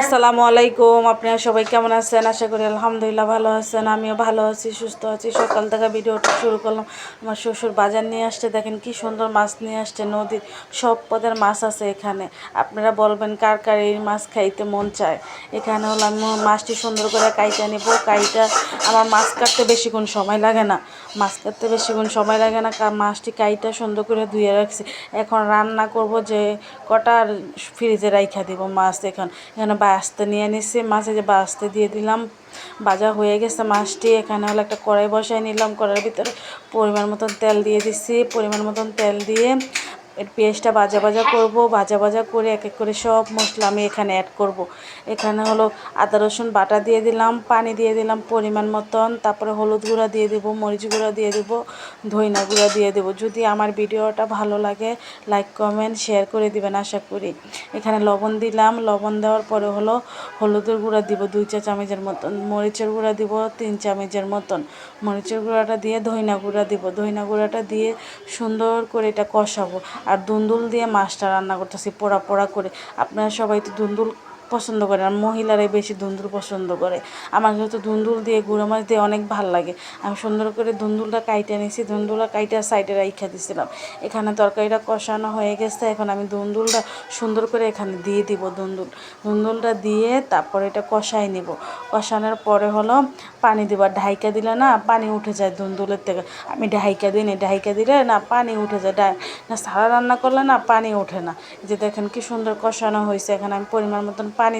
আসসালামু আলাইকুম, আপনারা সবাই কেমন আছেন? আশা করি আলহামদুলিল্লাহ ভালো আছেন, আমিও ভালো আছি, সুস্থ আছি। সকাল থেকে ভিডিওটা শুরু করলাম, আমার শ্বশুর বাজার নিয়ে আসছে, দেখেন কি সুন্দর মাছ নিয়ে আসছে, নদীর সব পদের মাছ আছে এখানে। আপনারা বলবেন কার কার এই মাছ খাইতে মন চায়? এখানে হলো আমি মাছটি সুন্দর করে কাইটা নেব, কাইটা আমার মাছ কাটতে বেশিক্ষণ সময় লাগে না। মাছ কাটতে বেশিক্ষণ সময় লাগে না মাছটি কাইটা সুন্দর করে ধুয়ে রাখছি। এখন রান্না করব যে কটা ফ্রিজে রাইখা দিব মাছ এখন। এখানে বাস্তে নিয়ে নিছি, মাছে যে বাস্তে দিয়ে দিলাম। বাজা হয়ে গেছে মাছটি, এখানে হলো একটা কড়াই বসাই নিলাম। কড়াইয়ের ভিতরে পরিমাণ মতন তেল দিয়ে দিছি। পরিমাণ মতন তেল দিয়ে এর পেঁয়াজটা ভাজা ভাজা করব, ভাজা ভাজা করে এক এক করে সব মশলা আমি এখানে অ্যাড করব। এখানে হলো আদা, রসুন বাটা দিয়ে দিলাম, পানি দিয়ে দিলাম পরিমাণ মতন, তারপরে হলুদ গুঁড়া দিয়ে দেবো, মরিচ গুঁড়া দিয়ে দেবো, ধইনা গুঁড়া দিয়ে দেবো। যদি আমার ভিডিওটা ভালো লাগে লাইক কমেন্ট শেয়ার করে দিবেন আশা করি। এখানে লবণ দিলাম, লবণ দেওয়ার পরে হলো হলুদের গুঁড়া দিব দুই চা চামচের মতন, মরিচের গুঁড়া দিব তিন চামচের মতন। মরিচের গুঁড়াটা দিয়ে ধইনা গুঁড়া দিব, ধইনা গুঁড়াটা দিয়ে সুন্দর করে এটা কষাবো। আর দুন্দুল দিয়ে মাছটা রান্না করতেছি পোড়া পোড়া করে। আপনারা সবাই তো দুন্দুল পছন্দ করে আর মহিলারাই বেশি দুন্দুল পছন্দ করে। আমার যেহেতু দুন্দুল দিয়ে গুঁড়ো মাছ দিয়ে অনেক ভালো লাগে। আমি সুন্দর করে দুন্দুলটা কাইটে নিয়েছি দুন্দুলটা কাইটে সাইডে রাইখা দিছিলাম। এখানে তরকারিটা কষানো হয়ে গেছে, এখন আমি দুন্দুলটা সুন্দর করে এখানে দিয়ে দিব দুন্দুল দুন্দুলটা দিয়ে তারপরে এটা কষাই নিব। কষানোর পরে হলো পানি দিব, আর ঢাইকা দিলে না পানি উঠে যায় দুন্দুলের থেকে। আমি ঢাইকা দিই নি, ঢাইকা দিলে না পানি উঠে যায়। না সারা রান্না করলে না পানি ওঠে না। যে দেখেন কি সুন্দর কষানো হয়েছে, এখানে আমি পরিমাণ মতন পানি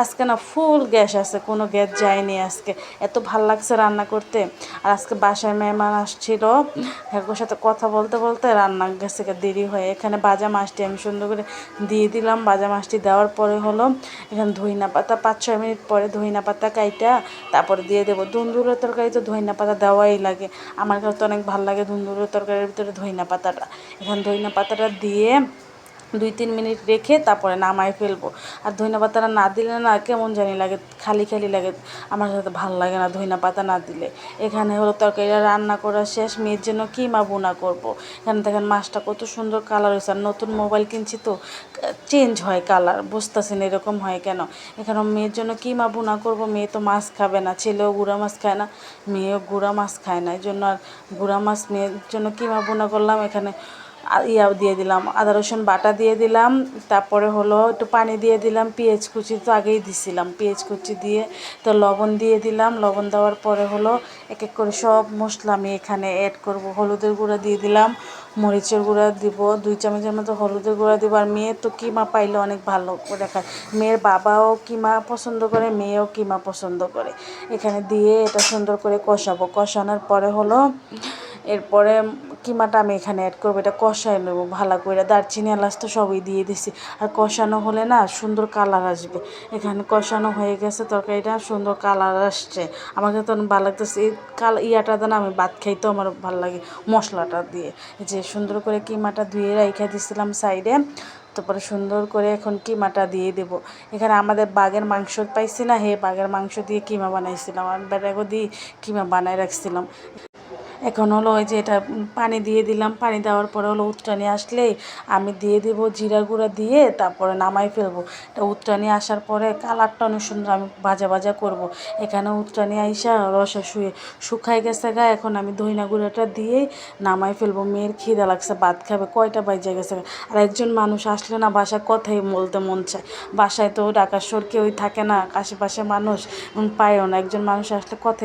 আজকে না ফুল গ্যাস আছে, কোনো গ্যাস যায়নি আজকে। এত ভালো লাগছে রান্না করতে। আর আজকে বাসায় মেহমান আসছিল এর সাথে কথা বলতে বলতে রান্না গেছে দেরি হয়ে, এখানে বাজা মাছটি আমি সুন্দর করে দিয়ে দিলাম। বাজা মাছটি দেওয়ার পরে হলো, এখানে ধইনা পাতা পাঁচ ছয় মিনিট পরে ধইনা পাতা কাইটা, তারপরে দিয়ে দেবো। দুন্দুরের তরকারি তো ধইনা পাতা দেওয়াই লাগে। আমার কাছে তো অনেক ভালো লাগে দুন্দুরের তরকারির ভিতরে ধইনা পাতাটা। এখানে ধইনা পাতাটা দিয়ে দুই, তিন মিনিট রেখে তারপরে নামাই ফেলব। আর ধইনা পাতাটা না দিলে না কেমন জানি লাগে, খালি খালি লাগে। আমার সাথে ভালো লাগে না ধইনা পাতা না দিলে। এখানে হলো তরকারিটা রান্না করা শেষ, মেয়ের জন্য কিমা বোনা করব। এখানে দেখেন মাছটা কত সুন্দর কালার হয়েছে। আর নতুন মোবাইল কিনছি তো চেঞ্জ হয় কালার বুঝতেছেন এরকম হয় কেন? এখানে মেয়ের জন্য কিমা বোনা করব? মেয়ে তো মাছ খাবে না, ছেলেও গুঁড়া মাছ খায় না, মেয়েও গুঁড়া মাছ খায় না। এই জন্য আর গুঁড়া মাছ মেয়ের জন্য কিমা বোনা করলাম? এখানে ইয়া দিয়ে দিলাম, আদা রসুন বাটা দিয়ে দিলাম, তারপরে হলো একটু পানি দিয়ে দিলাম, পেঁয়াজ কুচি তো আগেই দিছিলাম, পেঁয়াজ কুচি দিয়ে তো লবণ দিয়ে দিলাম, লবণ দেওয়ার পরে হলো এক এক করে সব মশলা আমি এখানে অ্যাড করব, হলুদের গুঁড়া দিয়ে দিলাম, মরিচের গুঁড়া দিব, দুই চামচের মতো হলুদের গুঁড়া দিব, আর মেয়ে তো কিমা পাইলে অনেক ভালো করে খায়, মেয়ের বাবাও কিমা পছন্দ করে, মেয়েও কিমা পছন্দ করে, এখানে দিয়ে এটা সুন্দর করে কষাবো, কষানোর পরে হলো এরপরে কিমাটা আমি এখানে অ্যাড করব, এটা কষায় নেব, ভালো করে। দারচিনি, এলাচ তো সবই দিয়ে দিছি। আর কষানো হলে না সুন্দর কালার আসবে। এখানে কষানো হয়ে গেছে তরকারিটা, সুন্দর কালার আসছে। আমাকে তো ভালো লাগতেছে, এই কাল ইয়াটা না আমি ভাত খাইতেও আমার ভালো লাগে মশলাটা দিয়ে। যে সুন্দর করে কিমাটা ধুয়ে রেখে দিছিলাম সাইডে, তারপরে সুন্দর করে এখন কিমাটা দিয়ে দেবো। এখানে আমাদের বাঘের মাংস পাইছি না, হে বাঘের মাংস দিয়ে কিমা বানাইছিলাম। আর বেটাকে দিয়ে কিমা বানাই রাখছিলাম। এখন হলো ওই যে এটা পানি দিয়ে দিলাম। পানি দেওয়ার পরে হলো উত্রানি আসলে আমি দিয়ে দেবো জিরা গুঁড়া দিয়ে তারপরে নামাই ফেলব। এটা উত্রানি আসার পরে কালারটা অনেক সুন্দর আমি ভাজা ভাজা করব। এখানে উত্রানি আইসা রসা শুয়ে শুকাই গেছে গা। এখন আমি দইনা গুঁড়াটা দিয়েই নামাই ফেলব। মেয়ের খিদে লাগছে, ভাত খাবে, কয়টা বাজে গেছে আর একজন মানুষ আসলে না বাসায় কথাই বলতে মন চায়। বাসায় তো ঢাকার শোর কেউই থাকে না, আশেপাশে মানুষ পায়ও না। একজন মানুষ আসলে কথা